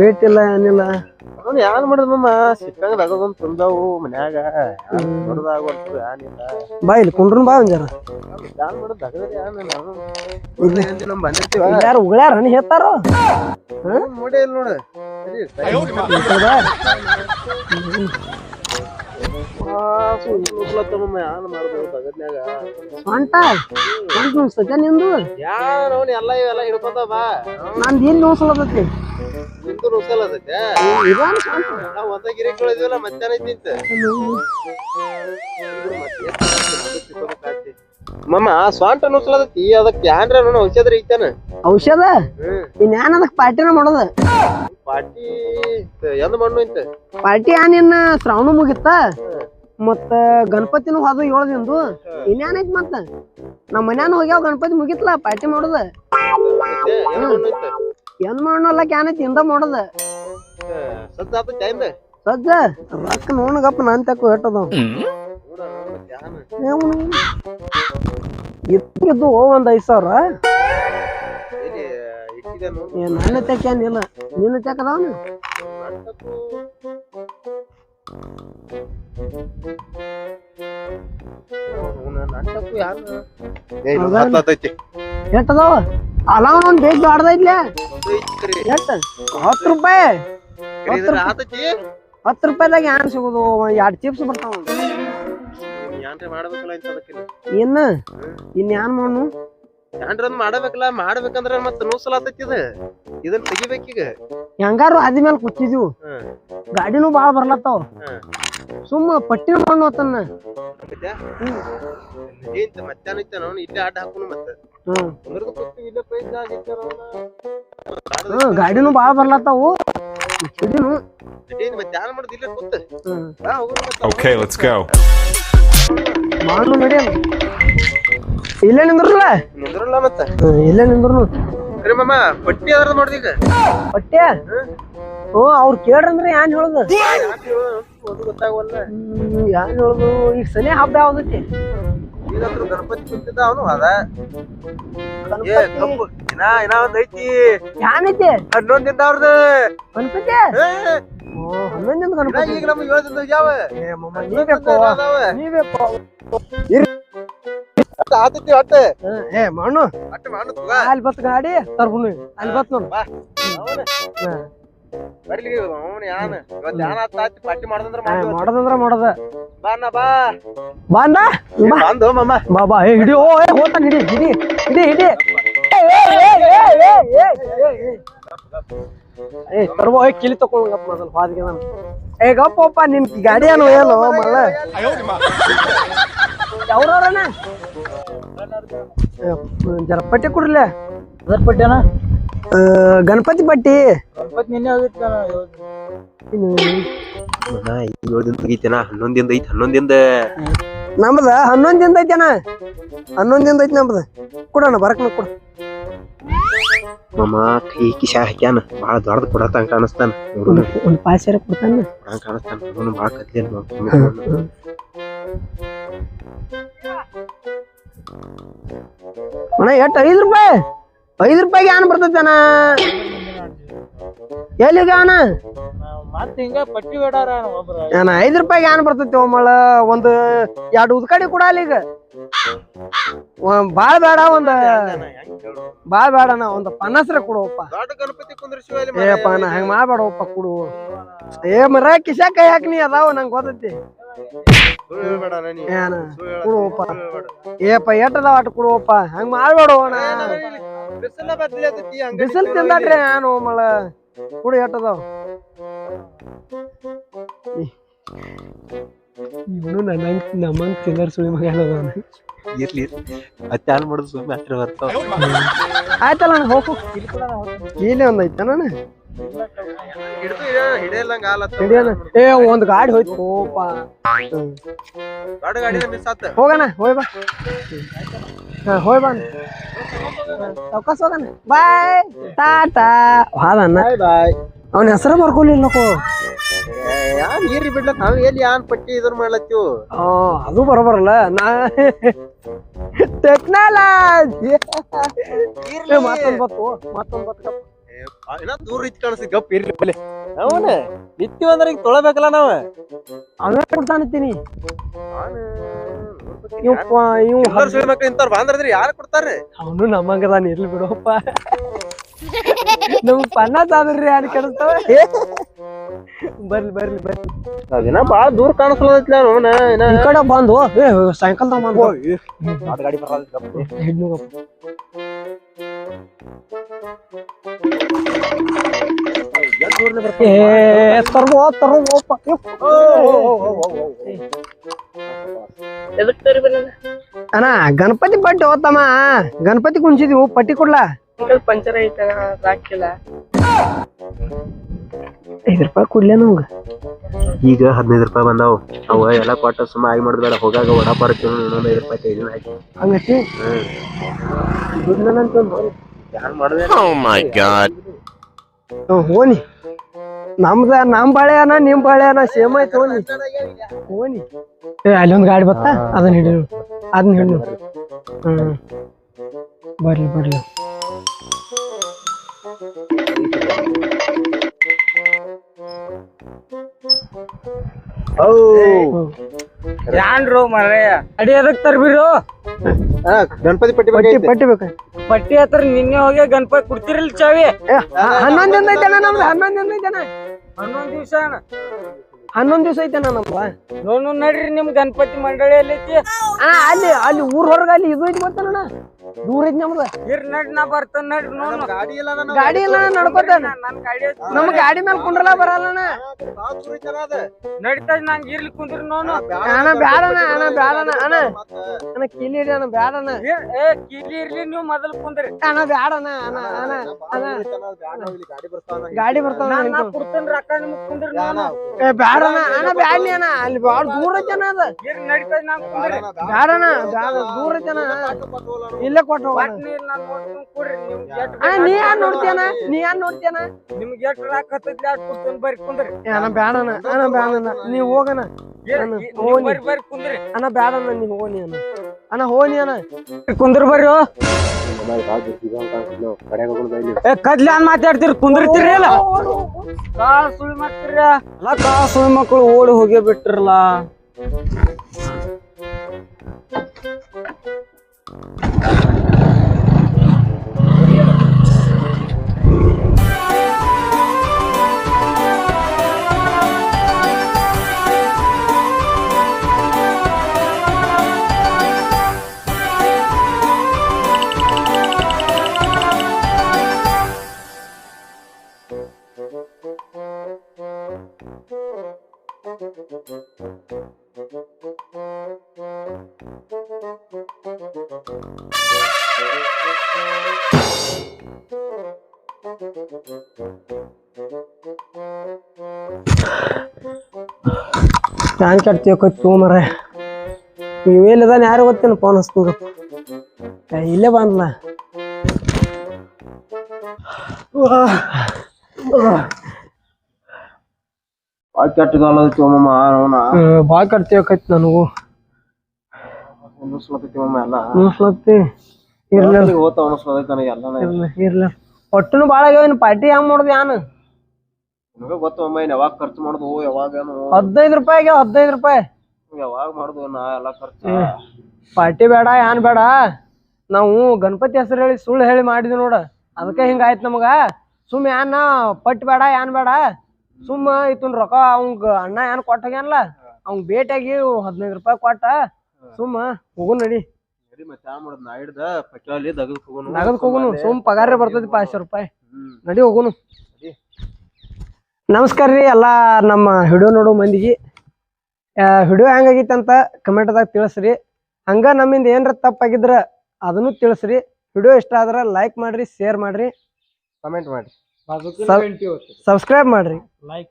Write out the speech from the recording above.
ಭೇಟಿ ಇಲ್ಲ ಏನಿಲ್ಲ. ಅವ್ನು ಯಾನ್ ಮಾಡಿದ ಮಮ್ಮ ಸಿಕ್ಕಂಗ ತಗೊಂಡ್ ತುಂದವು ಮನ್ಯಾಗ. ದೊಡ್ಡದಾಗುವಂತ ಬಾ ಇಲ್ಲಿ ಕುಂಡ್ರ ಬಾ ಒಂದ್ ಯಾನ್ ಮಾಡೋದ್ ಬಂದಿರ್ತೀವ? ಯಾರು ಉಗ್ಳ್ಯಾರ ಹನಿ ಹೇಳ್ತಾರೋ ನೋಡೇ ಇಲ್ಲ ನೋಡ. ಸ್ವಂಟ ಅನ್ಸ್ತೈತೆ ನಿಂದು? ಯಾನ್ ಅವ್ನ ಎಲ್ಲ ಇವೆಲ್ಲ ಹಿಡ್ಕೊಂತ ಬಾ. ನಂದು ನಿಂದು ಅದಕ್ಕೆ ಇದಾನ ಸ್ವಂಟ ನಾವ್ ಒಂದ ಗಿರಿ ಕಳಿದ್ವಲ್ಲ ಮಧ್ಯಾಹ್ನ ಐತಿ ಮಮ್ಮ ಸ್ವಾಂಟ ನುಸ್ಲದತಿ ಅದಕ್ಕೆ ಔಷಧ ಐತಾನ? ಔಷಧ? ಇನ್ಯಾನ ಅದಕ್ಕೆ ಪಾರ್ಟಿನ ಮಾಡೋದ? ಪಾರ್ಟಿ ಎಂದ ಮಣ್ಣು ಐತೆ? ಪಾರ್ಟಿ ಏನಿನ್ನ ಶ್ರಾವಣ ಮುಗಿತ್ತ? ಮತ್ತ ಗಣಪತಿನೂ ಹೋದ ಏಳು ದಿನದು. ಇನ್ಯಾನೈತಿ ಮತ್ತ? ನಮ್ಮ ಮನ್ಯಾನ ಹೋಗ್ಯಾವ ಗಣಪತಿ ಮುಗಿತ್ಲ ಪಾರ್ಟಿ ಮಾಡೋದ. ಏನು ಎಂದ ಮಣ್ಣು ಅಲ್ಲ ಕ್ಯಾನೈತಿ ಇಂದ ಮಾಡೋದ. ಸಜ್ಜ ರೊಕ್ಕ ನೋಣಗಪ್ಪ ನಾನ್ ತಕ್ಕ ಹೇಳ್ತದ ಇದ್ದು ಒಂದ್ ಐದ್ ಸಾವಿರ. ಏ ನನ್ನ ತೆಕ್ಕ ಏನಿಲ್ಲ ನಿನ್ನ ತೆಕ್ಕ ಅದಾವನ ನಾಟಕು ಯಾರು ಏ ಇನ್ನೊಂದ್ ಹತ್ತ್ ಹತ್ತೈತಿ. ಎಷ್ಟ್ ಅದಾವ ಅಲ್ಲ ಒಂದ್ ಬೇಸ್ ದೊಡ್ಡದೈತ್ಲೆ ಎಷ್ಟ್? ಹತ್ತು ರೂಪಾಯಿ. ಹತ್ತು ರೂಪಾಯಿದಾಗ ಏನ್ ಸಿಗುದು? ಒಂದ್ ಎರಡ್ ಚಿಪ್ಸ್ ಬರ್ತಾವ. ಯಾನ್ರಿ ಮಾಡ್ಬೇಕಲ್ಲ ಇಂತ ಅದಕ್ಕೆ ಇನ್ನ ಇನ್ ಏನ್ ಮಾಡು ಅದ್ ಮಾಡಬೇಕಲ್ಲ ಮಾಡ್ಬೇಕಂದ್ರ ಮತ್ತ ನೂಸಲಾತೈತಿ ಇದು. ಇದನ್ನ ತೆಗಿಬೇಕೀಗ. ಹೆಂಗಾರು ಹಾದಿ ಮೇಲೆ ಕೂತಿದ್ವು. ಗಾಡಿನೂ ಬಾಳ ಬರ್ಲತ್ತಾವ. ಸುಮ್ಮ ಪಟ್ಟಿನ ಮಾಡು ಮತ್ತೆ? ಏಂತ ಮಧ್ಯಾಹ್ನ ನಾವು ಇಲ್ಲೇ ಮತ್ತೆ. ಹ್ಮ್. ಗಾಡಿನೂ ಬಾಳ ಬರ್ಲತ್ತಾವು. ಹಿಡಿನು ಮಧ್ಯಾಹ್ನ ಮಾಡುದು ಇಲ್ಲೇ ಕೂತು. ಹ್ಮ್. ಬಾ ಹೋಗೋಣ ಮಾಡು ನಡಿಯಲ್ಲ ಇಲ್ಲೇ ನಿಂದ್ರಲ್ಲ? ನಿಂದ್ರಲ್ಲ ಮತ್ತ? ಇಲ್ಲೇ ನಿಂದ್ರು ಅರೆ ಮಾಮ ಪಟ್ಟಿ ಅದ್ರ ನೋಡ್ದಿ ಈಗ? ಓ ಹ್ಞೂ ಅವ್ರು ಕೇಳ್ರಂದ್ರೆ ಏನ್ ಹೇಳುದು? ಹೇಳೋದು ಹೇಳುದು? ಈಗ ಸನಿ ಹಬ್ಬ ಯಾವ್ದೈತಿ? ಗಣಪತಿ ಕುಂತಿದ್ದ ಅವನು ಅದ. ಏ ಕಪ್ಪು ಇನ್ನ ಇನ್ನ ಒಂದ್ ಐತಿ. ಏನೈತಿ ಹನ್ನೊಂದ್ ದಿನ ಅವ್ರದ್ದು ಗಣಪತಿ ಓ ಗಣಪತಿ. ಈಗ ನಮ್ಗೆ ಯಾವ ಏ ಮಮ್ಮ ಆತೈತಿ ಏ ಮಣ್ಣು. ಅಲ್ಲಿ ಬತ್ ಗಾಡಿ ತರ್ಬುನು ಅಲ್ಲಿ ಬತ್ ನೋಡು. ಬಾ. ಬರ್ಲಿ ಅವನು ಯಾನ? ಇವತ್ತು ಯಾನ ಆಯ್ತು ಪಾರ್ಟಿ ಮಾಡದಂದ್ರ ಮಾಡ್ತೀವಿ ಮಾಡೋದಂದ್ರ ಮಾಡೋದ. ಬಾ ಅಣ್ಣ ಬಾ. ಬಂದ ಬಂದು ಮಮ್ಮ ಬಾ ಬಾ. ಏ ಹಿಡಿ ಓ ಏ ಹೋತಾನ ಹಿಡಿ ಹಿಡಿ ಹಿಡಿ ಹಿಡಿ. ಏ, ಏ, ಏ, ಏ, ಏ, ಏ, ಏ, ಏ. ಏ. ತರ್ಬೋ ಏ ಕಿಲಿ ತಕೊಳ್ಳಂಗಪ್ಪ ಮೊದಲು ಹಾದಿಗೆ ನಾನು. ಏ ಗಪ್ಪಪ್ಪ ನಿನ್ ಗಾಡಿ ಏನು ಏನು ಮಲ್ಲ ಯಾವ್ರವ್ರಣ್ಣ ಜರ ಪಟ್ಟಿ ಕೊಡ್ರಲ್ಲ ಅದರ ಪಟ್ಯಾನ ಗಣಪತಿ ಪಟ್ಟಿ ಗಣಪತಿ ನಿನ್ನೆ ಹೋಗಿತ್ತು ಏಳು ದಿನ ತೆಗಿತೇನ ಹನ್ನೊಂದ್ ದಿನ ಐತಿ ಹನ್ನೊಂದ್ ದಿನದ ನಮ್ದ ಹನ್ನೊಂದ್ ದಿನ ಐತೆನ ಹನ್ನೊಂದ್ ದಿನ ಐತಿ ನಮ್ದು. ಕೊಡೋಣ ಬರಕ್ನ ಕೊಡ. ಮಮ್ಮ ಕೈ ಕಿಶಾ ಹಾಕ್ಯಾನ ಬಾಳ ದೊಡ್ಡದು ಕೊಡತಂಗ ಕಾಣಿಸ್ತಾನ. ಒಂದು ಪಾಯ್ಸರ ಕೊಡ್ತಾನ ಕಾಣಿಸ್ತಾನ. ಅವನು ಬಾಳ ಕತ್ಲೇನ್ ಅಣ್ಣ ಎಷ್ಟ್ ಐದ್ ರೂಪಾಯಿ? ಐದ್ ರೂಪಾಯಿಗೆ ಏನ್ ಅಣ್ಣ? ಎಲ್ಲಿಗ ಅಣ್ಣ? ಮತ್ತೆ ಹಿಂಗ ಪಟ್ಟಿ ಬೇಡಾರ ಒಬ್ರ. ಏನ ಐದು ರೂಪಾಯಿಗೆ ಏನ್ ಬರ್ತೈತಿ ಒಮ್ಮಳ ಒಂದು ಎರಡು ಉದ್ಕಡಿ ಕೂಡ ಈಗ ಬಾಳ ಬೇಡ ಒಂದ್. ಬೇಡ ಬೇಡಣ್ಣ ಒಂದ್ ಪನ್ನಸ್ರ ಕೊಡುವಪ್ಪ ದೊಡ್ಡ ಗಣಪತಿ ಕುಂದ್ರಿಸಿವ ಅಲ್ಲಿ ಏಪ್ಪ ನಾ ಹಂಗ ಮಾಡ್ಬೇಡವಪ್ಪ ಕೊಡು. ಏ ಮರ ಕಿಶಾ ಕೈ ಹಾಕ್ನಿ ಅದಾವ ನಂಗ್ ಗೊತ್ತೈತಿ. ನೀ ಏನ ಕೊಡುವಪ್ಪ ಏಪ ಎಟ್ಟದ ಏಪ್ಪ ಅಟ್ ಕೊಡುವಪ್ಪ ಹಂಗ ಮಾಡ್ಬೇಡವಣ್ಣ ಬಿಸಿಲ ತೆಗ್ದು ನಾನು ಮಳ ಕುಡಿ ಎಟ್ ಅದಾವ ಇವನು ನನ್ನ ನಮ್ಮಂಗ್ ತಿನ್ನರ್ ಸುಳಿ ಮಗ ಇರ್ಲಿ ಮತ್ತೆ ಹಾಲು ಮಾಡುದು ಸುಮ್ಮನೆ ಹತ್ರ ಬರ್ತಾವ. ಆಯ್ತಲ್ಲ ನಾನು ಹೋಗು. ಏನೇ ಒಂದ್ ಐತೆ ನಾನು ಏ ಒಂದ್ ಗಾಡಿ ಹೋಯ್ತು. ಹೋಗೋಣ ಹೋಯ್ ಬಾ. ಹಾ ಬಂದ ಬಾ ಚೌಕಸ್ ಹೋಗೋಣ. ಬಾಯ್. ಟಾಟಾ. ಹಾದಣ್ಣ ಬಾಯ್ ಅವನ ಹೆಸರು ಬರ್ಕೊಲಿಲ್ಲಕೋ ಯಾನ್ ನೀರಿ ಬಿಡ್ಲಕ್ ನಾವ್ ಎಲ್ಲಿ ಯಾನ್ ಪಟ್ಟಿ ಇದನ್ ಮಾಡ್ಲತ್ತಿವು? ಆ ಅದು ಬರೋಬರಲ್ಲ. ನಾ ಟೆಕ್ನಾಲಜಿ. ಮತ್ತೊಂದು ಬತ್ತು ಮತ್ತೊಂದ್ ಬತ್ತು ಇನ್ನ ದೂರ ಐತಿ ಕಾಣಿಸ್ತಿ. ಗಪ್ ಇರ್ಲಿ ಬಲೆ ಅವನ ನಿತ್ಯ ಅಂದ್ರೆ ಈಗ ತೊಳಬೇಕಲ್ಲ ನಾವ? ಅವೇ ಕೊಡ್ತಾನತ್ತೀನಿ. ಇವ್ ಇವ್ ಎಲ್ಲಾರು ಸುಳಿ ಮಕ್ಳು ಬಾಂದ್ರದ್ರಿ ಯಾರು ಕೊಡ್ತಾರ್ರಿ ಅವನು ನಮ್ಮಂಗದಾನ ಇರ್ಲಿ ಬಿಡೋಪ್ಪ. ನಮ್ ಪನ್ನ ಸಾದ್ರಿ ಯಾರು ಕೆಡಿಸ್ತಾವ? ಬರ್ಲಿ ಬರ್ಲಿ ಬರ್ಲಿ. ಅದಿನ ಬಾಳ ದೂರ ಕಾಣಿಸ್ಲತ್ಲ ಅವನ ಏನ? ಈ ಕಡೆ ಬಂದು ಏ ಸಾಯಂಕಾಲ ಬಂದು ಗಾಡಿ ಬರಲ್ಲ ಗಪ್ ತರ್ಬೋ ಅಣ್ಣ ಗಣಪತಿ ಪಟ್ಟಿ ಹೋತಮ್ಮ. ಗಣಪತಿ ಕುಂಚಿದೀವು ಪಟ್ಟಿ ಕೊಡ್ಲಾ? ಪಂಚರ್ ಸಾಕಿಲ್ಲ ಐದು ರೂಪಾಯಿ ಕೊಡ್ಲೇ ನಮ್ಗ? ಈಗ ಹದಿನೈದು ರೂಪಾಯಿ ಬಂದಾವ. ಅವ ಎಲ್ಲ ಕೊಟ್ಟ ಸುಮ್ಮ ಆಗಿ ಮಾಡ್ಬೇಡ ಹೋಗಾಗ ವಡಾಪಾರ ತಿನ್ನು ಇನ್ನೊಂದು ಐದು ರೂಪಾಯಿ ಐದು ಹಾಕಿ. ಹಂಗತಿ? ಹ್ಮ್. ಯಾರು ಮಾಡಿದೆ ಹೋನಿ. ನಮ್ದ ನಮ್ ಬಾಳೆ ಅಣ್ಣ ನಿಮ್ ಬಾಳೆ ಅಣ್ಣ ಸೇಮ್ ಆಯ್ತು ಹೋನಿ. ಹೋನಿ. ಏ ಅಲ್ಲಿ ಗಾಡಿ ಬತ್ತಾ? ಅದನ್ನ ಹಿಡಿದು. ಅದನ್ನ ಹಿಡಿದು. ಹ್ಮ್. ಬರ್ಲಿ ಬರ್ಲಿ. ಯಾನ್ರು ಅಡಿ ಅದಕ್ ತರ್ಬಿರು ಗಣಪತಿ ಪಟ್ಟಿ ಪಟ್ಟಿ ಬಗ್ಗೆ ಪಟ್ಟಿ ಬೇಕು? ಪಟ್ಟಿ ಹತ್ರ ನಿನ್ನೆ ಹೋಗಿ ಗಣಪತಿ ಕೊಡ್ತಿರಲ್ ಚಾವಿ. ಏ, ಹ- ಹನ್ನೊಂದ್ ದಿನ ಐತೆ ನಮ್ದು ಹನ್ನೊಂದ್ ದಿನ ಐತೆ ಹನ್ನೊಂದ್ ದಿವ್ಸ ಹನ್ನೊಂದ್ ದಿವಸ ಐತೆ ನಮ್ದು ನೋಡ್ ನಡ್ರಿ ನಿಮ್ ಗಣಪತಿ ಮಂಡಳಿಯಲ್ಲಿ ಐತಿ ಅಣ್ಣ ಅಲ್ಲಿ ಅಲ್ಲಿ ಊರ್ ಹೊರಗ ಅಲ್ಲಿ ಇದು ಐತಿ ಗೊತ್ತಣ್ಣ ದೂರ ಐತಿ ನಮ್ದು ಇರ್ ನಡ್ ನಾ ಬರ್ತೇನೆ ನಡ್ರಿ ನೋಡು ಗಾಡಿ ಇಲ್ಲ ಗಾಡಿ ಇಲ್ಲ ನಡ್ಕೋತಾನ. ನನ್ ಗಾಡಿ ಐತಿ. ನಮ್ ಗಾಡಿ ಮೇಲೆ ಕುಂಡ್ರಲ್ಲ ಬರಲ್ಲಣ್ಣ ನಡೀತದ ನಂಗೆ ಇರ್ಲಿ ಕುಂದ್ರ ನೋನು ಅಣ್ಣ ಬ್ಯಾಡಣ್ಣ ಅಣ್ಣ ಬ್ಯಾಡಣ್ಣ ಅಣ್ಣ. ಅಣ್ಣ. ಕಿಲಿ ಹಿಡಿ ಅಣ್ಣ ಬ್ಯಾಡಣ್ಣ. ಇರ್- ಏ ಕಿಲಿ ಇರ್ಲಿ ನೀವು ಮೊದಲು ಕುಂದ್ರಿ. ಅಣ್ಣ ಬ್ಯಾಡಣ್ಣ ಅಣ್ಣ ಅಣ್ಣ ಅಣ್ಣ. ಗಾಡಿ ಬರ್ತಾವ ನಾನ್ ನಾ ಕೊಡ್ತೇನೆ ರೊಕ್ಕ ನಿಮ್ಗ್ ಕುಂದ್ರಿ ನಾನು ಏ ಬ್ಯಾಡಣ್ಣ ಅಣ್ಣ ಬ್ಯಾಡ್ಲಿ ಅಣ್ಣ. ಅಲ್ಲಿ ಬಾಳ ದೂರ ಐತಿ ಅಣ್ಣ ಅದ. ಇರ್ ನಡೀತದ ನಂಗೆ ಕುಂದ್ರಿ. ಬ್ಯಾಡಣ್ಣ ಬ್ಯಾಡ ದೂರ ಐತಿ ಅಣ್ಣ ಇಲ್ಲೇ ಕೊಟ್ಟು ಹೋಗೋಣ ಎಷ್ಟ್ ಅಣ್ಣ ನೀ ಏನ್ ನೋಡ್ತೇನ ನೀ ಏನ್ ನೋಡ್ತೇನ ನಿಮ್ಗೆ ಎಷ್ಟು ರೊಕ್ಕ ಹತ್ತೈತಿ ಅಷ್ಟ್ ಕೊಡ್ತೇನೆ ಬರ್ರಿ ಕುಂದ್ರಿ. ಅಣ್ಣ ಬ್ಯಾಡಣ್ಣ ಅಣ್ಣ ಬ್ಯಾಡಣ್ಣ ನೀ ಹೋಗಣ ಹೋಗಿ. ಬರ್ರಿ ಕುಂದ್ರಿ. ಅಣ್ಣ ಬ್ಯಾಡಣ್ಣ ನೀ ಹೋಗಿ ಅಣ್ಣ. ಅಣ್ಣ ಹೋಗಿ ಅಣ್ಣ. ಕುಂದ್ರ ಬರ್ರಿ ಇಲ್ಲಿ ಕದ್ಲಿ ಅನ್ ಮಾತಾಡ್ತೀರಿ ಕುಂದಿರ್ತೀರಿ ಅಲ್ಲ ಕಾಳ್ ಸುಳಿ ಮಾಡ್ತೀರ? ಅಲ್ಲ ಕಾಳ್ ಸುಳಿ ಮಕ್ಕಳು ಓಡಿ ಹೋಗೇ ಬಿಟ್ಟಿರಲ್ಲ. ಫ್ಯಾನ್ ಕಟ್ತೀವಿ ಕೊತ್ತು ಮರ ಇವೆಲ್ಲದಾನ ಯಾರು ಗೊತ್ತೇನು ಫೋನ್ ಹಚ್ತಂಗ ಇಲ್ಲೇ ಬಂದ್ಲ ಕೆಟ್ಟದಲ್ಲ ತೋಮಮ್ಮ ಅವನ ಭಾಳ ಕಟ್ತೀವಕೈತಿ ನನಗೂ. ಅನ್ನಿಸ್ಲತ್ತೈತಿ ಮಮ್ಮ ಎಲ್ಲ. ಅನ್ಸ್ಲತ್ತಿ ಇರ್ಲಿ. ಹೋತ ಅನ್ನಿಸ್ಲತ್ತೈತಿ ನನಗೆ ಎಲ್ಲಾನ. ಇರ್ಲಿ ಇರ್ಲಿ. ಒಟ್ಟನು ಆಗ್ಯಾವ ಪಾರ್ಟಿ ಹೆಂಗ್ ಮಾಡುದು ಯಾನು? ನಿಮಗೆ ಗೊತ್ತು ಇನ್ ಯಾವಾಗ ಖರ್ಚು ಮಾಡುದು ಯಾವಾಗೇನು ಹದಿನೈದು ರೂಪಾಯಿ ಆಗ್ಯಾವ ಹದಿನೈದು ರೂಪಾಯಿ. ಯಾವಾಗ ಮಾಡುದು ನಾ ಎಲ್ಲ ಖರ್ಚು. ಪಾರ್ಟಿ ಬೇಡ ಏನ್ ಬೇಡ. ನಾವು ಗಣಪತಿ ಹೆಸರು ಹೇಳಿ ಸುಳ್ಳು ಹೇಳಿ ಮಾಡಿದ್ವಿ ನೋಡ. ಅದಕ್ಕೆ ಹಿಂಗಾಯ್ತು ನಮಗ. ಸುಮ್ ಯಾನ ಪಟ್ ಬೇಡ ಏನ್ ಬೇಡ. ಸುಮ್ಮ ಇತ್ತು ರೊಕ್ಕ ಅವಂಗ ಅಣ್ಣ ಏನ್ ಕೊಟ್ಟಾಗ್ಯಾನಲ್ಲ ಅವ್ನ್ ಭೇಟಿಯಾಗಿ ಹದಿನೈದು ರೂಪಾಯಿ ಕೊಟ್ಟ. ಸುಮ್ಮ ಹೋಗು ನಡಿ. ನಗದ್ ಹೋಗುನು ಸುಮ್ ಪಗಾರ ಬರ್ತೈತಿ ಪಾಚ ರೂಪಾಯಿ. ನಡಿ ಹೋಗುನು. ನಮಸ್ಕಾರ ರೀ ಎಲ್ಲಾ ನಮ್ಮ ಹಿಡಿಯೋ ನೋಡೋ ಮಂದಿಗೆ. ಹಿಡಿಯೋ ಅಂತ ಕಮೆಂಟ್ದಾಗ ತಿಳಿಸ್ರಿ. ಹಂಗ ನಮ್ಮಿಂದ ಏನ್ರ ತಪ್ಪಾಗಿದ್ರ ಅದನ್ನು ತಿಳಿಸ್ರಿ. ವಿಡಿಯೋ ಇಷ್ಟ ಆದ್ರೆ ಲೈಕ್ ಮಾಡ್ರಿ ಶೇರ್ ಮಾಡ್ರಿ. ಕಮೆಂಟ್ ಮಾಡಿ ಸಬ್ಸ್ಕ್ರೈಬ್ ಮಾಡ್ರಿ. ಲೈಕ್